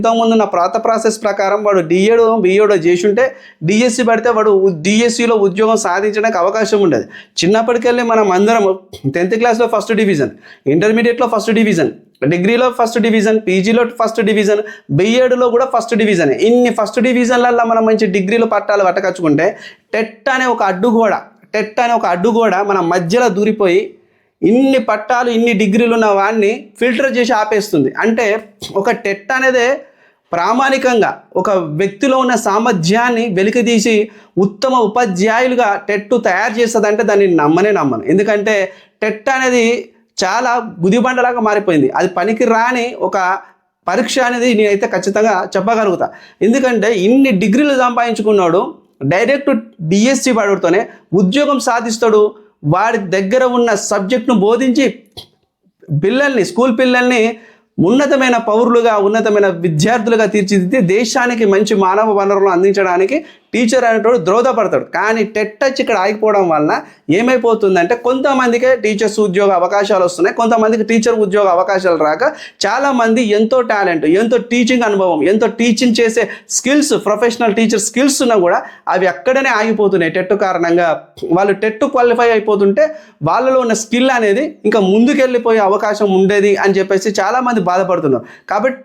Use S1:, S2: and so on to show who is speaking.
S1: ఇంతకుముందు నా ప్రాత ప్రాసెస్ ప్రకారం వాడు డిఏడో బిఏడో చేసి ఉంటే డిఎస్సి పడితే వాడు డిఎస్సిలో ఉద్యోగం సాధించడానికి అవకాశం ఉండదు. చిన్నప్పటికెళ్ళి మనం అందరం టెన్త్ క్లాస్లో ఫస్ట్ డివిజన్ ఇంటర్మీడియట్లో ఫస్ట్ డివిజన్ డిగ్రీలో ఫస్ట్ డివిజన్ పీజీలో ఫస్ట్ డివిజన్ బిఎడ్లో కూడా ఫస్ట్ డివిజన్ ఇన్ని ఫస్ట్ డివిజన్లల్లో మనం మంచి డిగ్రీలు పట్టాలు పట్టకచ్చుకుంటే టెట్ అనే ఒక అడ్డుగోడ టెట్ అనే ఒక అడ్డుగోడ మన మధ్యలో దూరిపోయి ఇన్ని పట్టాలు ఇన్ని డిగ్రీలు ఉన్న వాడిని ఫిల్టర్ చేసి ఆపేస్తుంది. అంటే ఒక టెట్ అనేది ప్రామాణికంగా ఒక వ్యక్తిలో ఉన్న సామర్థ్యాన్ని వెలికితీసి ఉత్తమ ఉపాధ్యాయులుగా టెట్టు తయారు చేస్తుందంటే దాన్ని నమ్మనే నమ్మను. ఎందుకంటే టెట్ అనేది చాలా గుదిబండలాగా మారిపోయింది. అది పనికి రాని ఒక పరీక్ష అనేది నేనైతే ఖచ్చితంగా చెప్పగలుగుతా. ఎందుకంటే ఇన్ని డిగ్రీలు సంపాదించుకున్నాడు డైరెక్ట్ డిఎస్సి వాడుతోనే ఉద్యోగం సాధిస్తాడు వాడి దగ్గర ఉన్న సబ్జెక్ట్ను బోధించి పిల్లల్ని స్కూల్ పిల్లల్ని ఉన్నతమైన పౌరులుగా ఉన్నతమైన విద్యార్థులుగా తీర్చిదిద్ది దేశానికి మంచి మానవ వనరులను అందించడానికి టీచర్ అనేటోడు ద్రోధపడతాడు. కానీ టెట్ టచ్ ఇక్కడ ఆగిపోవడం వలన ఏమైపోతుందంటే కొంతమందికే టీచర్స్ ఉద్యోగ అవకాశాలు వస్తున్నాయి. కొంతమందికి టీచర్ ఉద్యోగ అవకాశాలు రాక చాలామంది ఎంతో టాలెంట్ ఎంతో టీచింగ్ అనుభవం ఎంతో టీచింగ్ చేసే స్కిల్స్ ప్రొఫెషనల్ టీచర్ స్కిల్స్ ఉన్నా కూడా అవి అక్కడనే ఆగిపోతున్నాయి. టెట్ కారణంగా వాళ్ళు టెట్ క్వాలిఫై అయిపోతుంటే వాళ్ళలో ఉన్న స్కిల్ అనేది ఇంకా ముందుకెళ్ళిపోయే అవకాశం ఉండేది అని చెప్పేసి చాలామంది బాధపడుతున్నారు. కాబట్టి